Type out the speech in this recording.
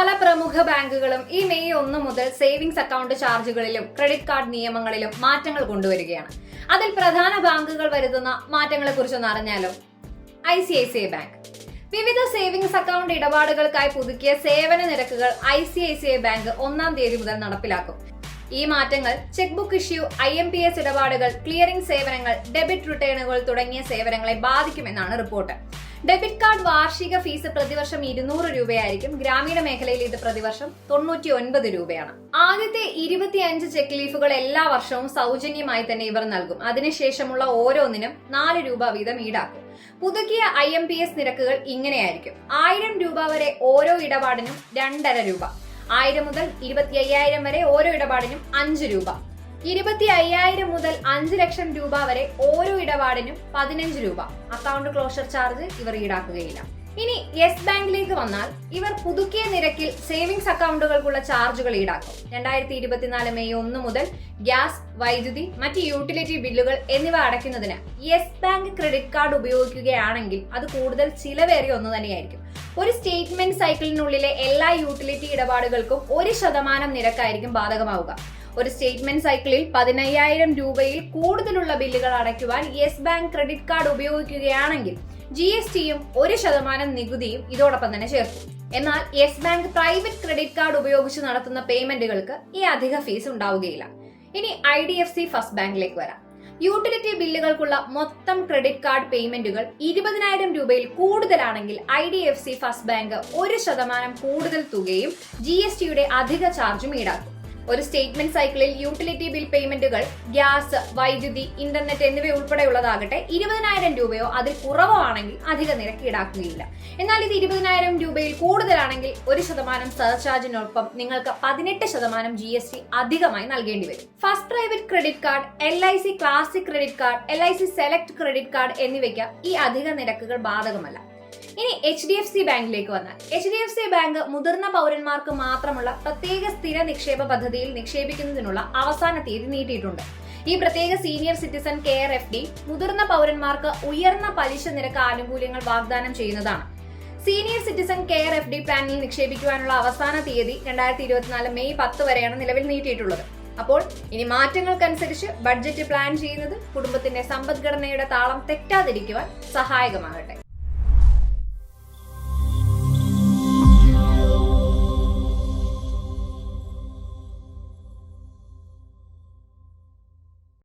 പല പ്രമുഖ ബാങ്കുകളും ഈ മെയ് ഒന്ന് മുതൽ സേവിങ്സ് അക്കൗണ്ട് ചാർജുകളിലും ക്രെഡിറ്റ് കാർഡ് നിയമങ്ങളിലും മാറ്റങ്ങൾ കൊണ്ടുവരികയാണ്. അതിൽ പ്രധാന ബാങ്കുകൾ വരുത്തുന്ന മാറ്റങ്ങളെ കുറിച്ചൊന്ന് അറിഞ്ഞാലോ? I C I C I bank. വിവിധ സേവിങ്സ് അക്കൗണ്ട് ഇടപാടുകൾക്കായി പുതുക്കിയ സേവന നിരക്കുകൾ I C I C I bank ഒന്നാം തീയതി മുതൽ നടപ്പിലാക്കും. ഈ മാറ്റങ്ങൾ cheque book issue I M P S ഇടപാടുകൾ ക്ലിയറിംഗ് സേവനങ്ങൾ ഡെബിറ്റ് റിട്ടേണുകൾ തുടങ്ങിയ സേവനങ്ങളെ ബാധിക്കുമെന്നാണ് റിപ്പോർട്ട്. ഡെബിറ്റ് കാർഡ് വാർഷിക ഫീസ് പ്രതിവർഷം ഇരുന്നൂറ് രൂപയായിരിക്കും. ഗ്രാമീണ മേഖലയിൽ ഇത് പ്രതിവർഷം തൊണ്ണൂറ്റി ഒൻപത് രൂപയാണ്. ആദ്യത്തെ ഇരുപത്തിയഞ്ച് ചെക്ക് ലീഫുകൾ എല്ലാ വർഷവും സൗജന്യമായി തന്നെ ഇവർ നൽകും. അതിനുശേഷമുള്ള ഓരോന്നിനും നാല് രൂപ വീതം ഈടാക്കും. പുതുക്കിയ ഐ എം പി എസ് നിരക്കുകൾ ഇങ്ങനെയായിരിക്കും. ആയിരം രൂപ വരെ ഓരോ ഇടപാടിനും രണ്ടര രൂപ. ആയിരം മുതൽ ഇരുപത്തി അയ്യായിരം വരെ ഓരോ ഇടപാടിനും അഞ്ച് രൂപ. ഇരുപത്തി അയ്യായിരം മുതൽ അഞ്ച് ലക്ഷം രൂപ വരെ ഓരോ ഇടപാടിനും പതിനഞ്ച് രൂപ. അക്കൗണ്ട് ക്ലോഷർ ചാർജ് ഇവർ ഈടാക്കുകയില്ല. ഇനി യെസ് ബാങ്കിലേക്ക് വന്നാൽ ഇവർ പുതുക്കിയ നിരക്കിൽ സേവിങ്സ് അക്കൗണ്ടുകൾക്കുള്ള ചാർജുകൾ ഈടാക്കും. രണ്ടായിരത്തി ഇരുപത്തിനാല് മെയ് ഒന്ന് മുതൽ ഗ്യാസ് വൈദ്യുതി മറ്റ് യൂട്ടിലിറ്റി ബില്ലുകൾ എന്നിവ അടയ്ക്കുന്നതിന് യെസ് ബാങ്ക് ക്രെഡിറ്റ് കാർഡ് ഉപയോഗിക്കുകയാണെങ്കിൽ അത് കൂടുതൽ ചിലവേറിയ ഒന്ന് തന്നെയായിരിക്കും. ഒരു സ്റ്റേറ്റ്മെന്റ് സൈക്കിളിനുള്ളിലെ എല്ലാ യൂട്ടിലിറ്റി ഇടപാടുകൾക്കും ഒരു ശതമാനം നിരക്കായിരിക്കും ബാധകമാവുക. ഒരു സ്റ്റേറ്റ്മെന്റ് സൈക്കിളിൽ പതിനയ്യായിരം രൂപയിൽ കൂടുതലുള്ള ബില്ലുകൾ അടയ്ക്കുവാൻ യെസ് ബാങ്ക് ക്രെഡിറ്റ് കാർഡ് ഉപയോഗിക്കുകയാണെങ്കിൽ ജി എസ് ടിയും ഒരു ശതമാനം നികുതിയും ഇതോടൊപ്പം തന്നെ ചേർക്കും എന്നാൽ yes bank private credit card ഉപയോഗിച്ച് നടത്തുന്ന പേയ്മെന്റുകൾക്ക് ഈ അധിക ഫീസ് ഉണ്ടാവുകയില്ല. ഇനി I D F C first ബാങ്കിലേക്ക് വരാം. യൂട്ടിലിറ്റി ബില്ലുകൾക്കുള്ള മൊത്തം ക്രെഡിറ്റ് കാർഡ് പേയ്മെന്റുകൾ ഇരുപതിനായിരം രൂപയിൽ കൂടുതലാണെങ്കിൽ I D F C first bank ഒരു ശതമാനം കൂടുതൽ തുകയും ജി എസ് ടിയുടെ അധിക ചാർജും ഈടാക്കും. ഒരു സ്റ്റേറ്റ്മെന്റ് സൈക്കിളിൽ യൂട്ടിലിറ്റി ബിൽ പേയ്മെന്റുകൾ ഗ്യാസ് വൈദ്യുതി ഇന്റർനെറ്റ് എന്നിവ ഉൾപ്പെടെയുള്ളതാകട്ടെ ഇരുപതിനായിരം രൂപയോ അതിൽ കുറവോ ആണെങ്കിൽ അധിക നിരക്ക് ഈടാക്കുകയില്ല. എന്നാൽ ഇത് ഇരുപതിനായിരം രൂപയിൽ കൂടുതലാണെങ്കിൽ ഒരു ശതമാനം സർചാർജിനൊപ്പം നിങ്ങൾക്ക് പതിനെട്ട് ശതമാനം ജി എസ് ടി അധികമായി നൽകേണ്ടി വരും. First private credit card L I C classic credit card L I C select credit card എന്നിവയ്ക്ക് ഈ അധിക നിരക്കുകൾ ബാധകമല്ല. ഇനി എച്ച് ഡി എഫ് സി ബാങ്കിലേക്ക് വന്നാൽ. H D F C bank മുതിർന്ന പൗരന്മാർക്ക് മാത്രമുള്ള പ്രത്യേക സ്ഥിര നിക്ഷേപ പദ്ധതിയിൽ നിക്ഷേപിക്കുന്നതിനുള്ള അവസാന തീയതി നീട്ടിയിട്ടുണ്ട്. ഈ പ്രത്യേക senior citizen care F D മുതിർന്ന പൗരന്മാർക്ക് ഉയർന്ന പലിശ നിരക്ക് ആനുകൂല്യങ്ങൾ വാഗ്ദാനം ചെയ്യുന്നതാണ്. Senior citizen care F D പ്ലാനിൽ നിക്ഷേപിക്കുവാനുള്ള അവസാന തീയതി രണ്ടായിരത്തി ഇരുപത്തിനാല് മെയ് പത്ത് വരെയാണ് നിലവിൽ നീട്ടിയിട്ടുള്ളത്. അപ്പോൾ ഇനി മാറ്റങ്ങൾക്കനുസരിച്ച് ബഡ്ജറ്റ് പ്ലാൻ ചെയ്യുന്നത് കുടുംബത്തിന്റെ സമ്പദ്ഘടനയുടെ താളം തെറ്റാതിരിക്കുവാൻ സഹായകമാകട്ടെ.